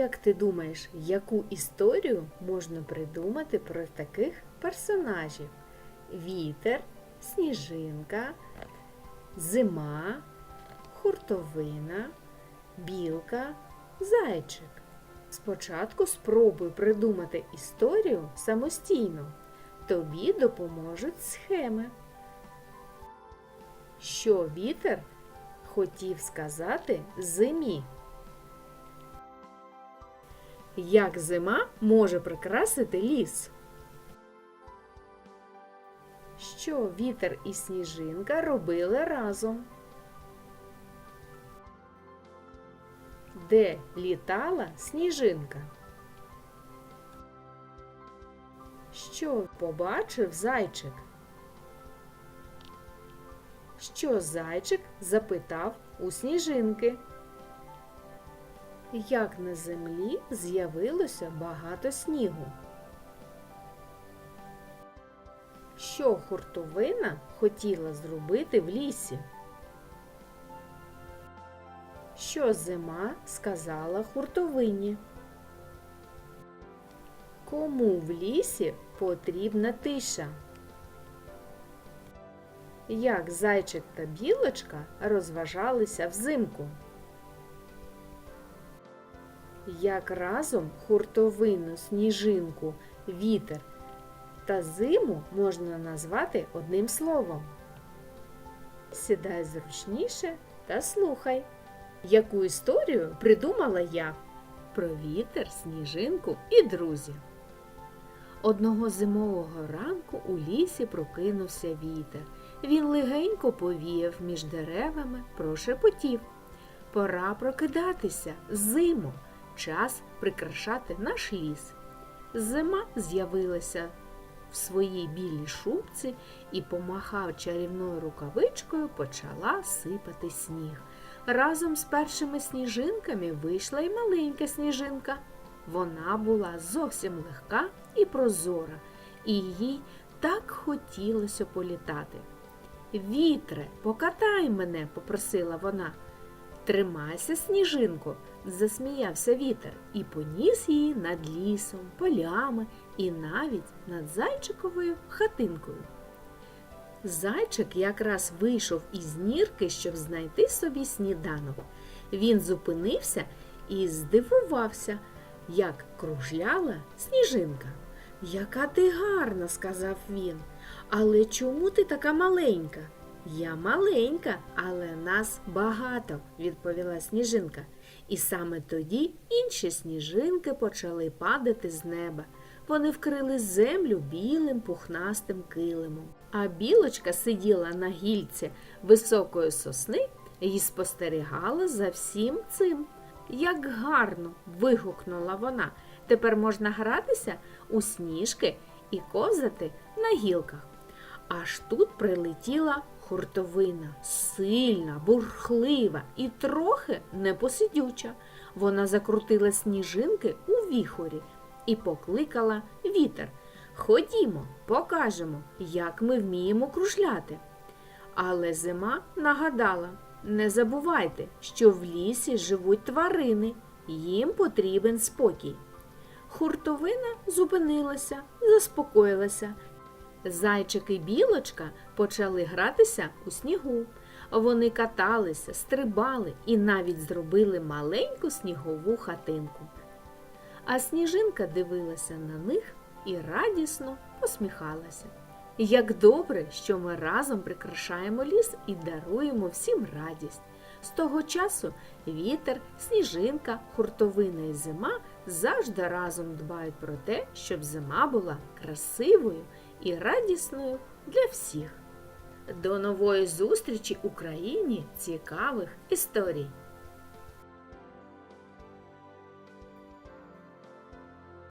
Як ти думаєш, яку історію можна придумати про таких персонажів? Вітер, сніжинка, зима, хуртовина, білка, зайчик. Спочатку спробуй придумати історію самостійно. Тобі допоможуть схеми. Що вітер хотів сказати зимі? Як зима може прикрасити ліс? Що вітер і сніжинка робили разом? Де літала сніжинка? Що побачив зайчик? Що зайчик запитав у сніжинки? Як на землі з'явилося багато снігу? Що хуртовина хотіла зробити в лісі? Що зима сказала хуртовині? Кому в лісі потрібна тиша? Як зайчик та білочка розважалися взимку? Як разом хуртовину, сніжинку, вітер та зиму можна назвати одним словом? Сідай зручніше та слухай, яку історію придумала я про вітер, сніжинку і друзів. Одного зимового ранку у лісі прокинувся вітер. Він легенько повіяв між деревами, прошепотів. Пора прокидатися, зимо, час прикрашати наш ліс. Зима з'явилася в своїй білій шубці і помахав чарівною рукавичкою, почала сипати сніг. Разом з першими сніжинками вийшла й маленька сніжинка. Вона була зовсім легка і прозора, і їй так хотілося політати. Вітре, покатай мене, попросила вона. Тримайся, сніжинко, засміявся вітер і поніс її над лісом, полями і навіть над зайчиковою хатинкою. Зайчик якраз вийшов із нірки, щоб знайти собі сніданок. Він зупинився і здивувався, як кружляла сніжинка. Яка ти гарна, сказав він. Але чому ти така маленька? Я маленька, але нас багато, відповіла сніжинка. І саме тоді інші сніжинки почали падати з неба. Вони вкрили землю білим пухнастим килимом. А білочка сиділа на гільці високої сосни і спостерігала за всім цим. Як гарно. вигукнула вона. Тепер можна гратися у сніжки і ковзати на гілках. Аж тут прилетіла хуртовина, сильна, бурхлива і трохи непосидюча. Вона закрутила сніжинки у віхорі і покликала вітер. Ходімо, покажемо, як ми вміємо кружляти. Але зима нагадала не забувайте, що в лісі живуть тварини, їм потрібен спокій. Хуртовина зупинилася, заспокоїлася. Зайчик і білочка почали гратися у снігу. Вони каталися, стрибали і навіть зробили маленьку снігову хатинку. А сніжинка дивилася на них і радісно посміхалася. Як добре, що ми разом прикрашаємо ліс і даруємо всім радість. З того часу вітер, сніжинка, хуртовина і зима завжди разом дбають про те, щоб зима була красивою і радісною для всіх. До нової зустрічі Україні цікавих історій!